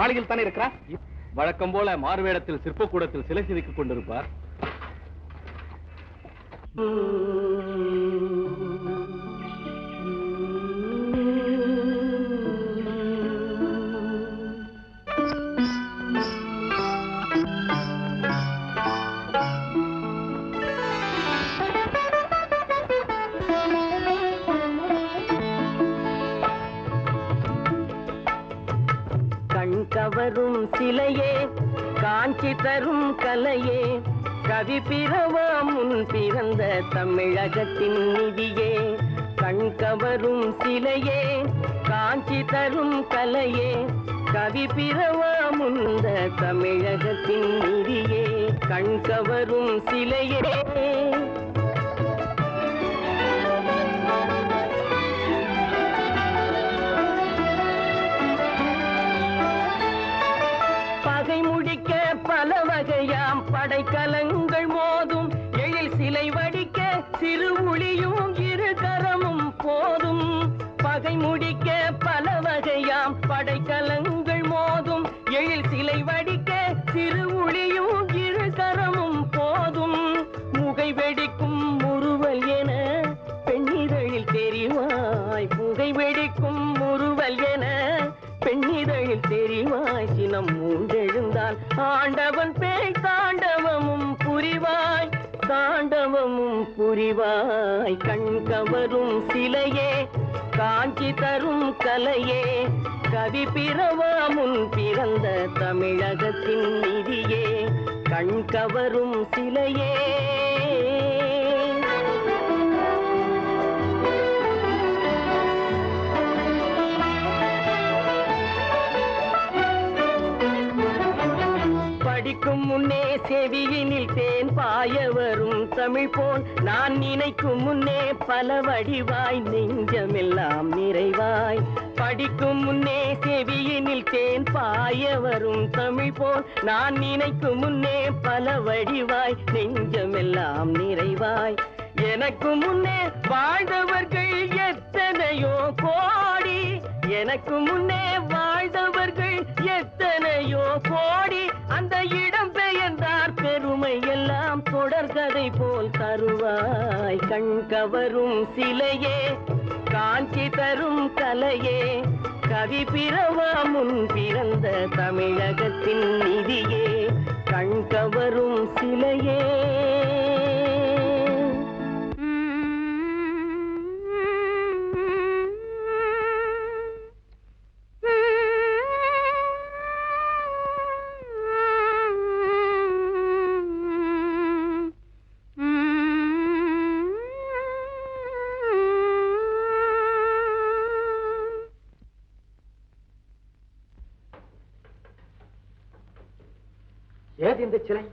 மாளிகையில் தானே இருக்கிறார்? வழக்கம் போல மாறுவேடத்தில் சிற்பக்கூடத்தில் சிலை செதுக்கிக் கொண்டிருப்பார். கண் கவரும் சிலையே காஞ்சி தரும் கலையே. கவி பிறவா முன் பிறந்த தமிழகத்தின் நிதியே. கண் கவரும் சிலையே காஞ்சி தரும் கலையே. கவி பிறவா முந்த தமிழகத்தின் நிதியே. கண் கவரும் சிலையே. படைக்கலங்கள் மோதும். எழில் சிலை வடிக்க சிறு ஒளியும் இரு கரமும் போதும். பகை முடிக்க பல வகையாம் படைக்கலங்கள் மோதும். எழில் சிலை வடிக்க சிறு ஒளியும் இரு கரமும் போதும். முகை வெடிக்கும் முறுவல் என பெண்ணிதழில் தெரிவாய். புகை வெடிக்கும் முறுவல் என பெண்ணிதழில் தெரிவாய். சினம் மூன்றெழுந்தால் ஆண்டவன் பேய் புரிவாய் தாண்டவமும் புரிவாய். கண் கவரும் சிலையே காஞ்சி தரும் கலையே. கவி பிறவா முன் பிறந்த தமிழகத்தின் நிதியே. கண் கவரும் சிலையே. செவியினில் தேன் பாய வரும் தமிழ் போல். நான் நினைக்கும் முன்னே பல வடிவாய் நெஞ்சமெல்லாம் நிறைவாய். படிக்கும் முன்னே செவியினில் தேன் பாய வரும் தமிழ் போல். நான் நினைக்கும் முன்னே பல வடிவாய் நெஞ்சமெல்லாம் நிறைவாய். எனக்கு முன்னே வாழ்ந்தவர்கள் எத்தனையோ கோடி. எனக்கு முன்னே வாழ்ந்தவர்கள் தொடர்கதை போல் தருவாய். கண் கவரும் சிலையே காஞ்சி தரும் கலையே. கவி பிறவா முன் பிறந்த தமிழகத்தின் நிதியே. கண் கவரும் சிலையே. ஏது இந்த சிலை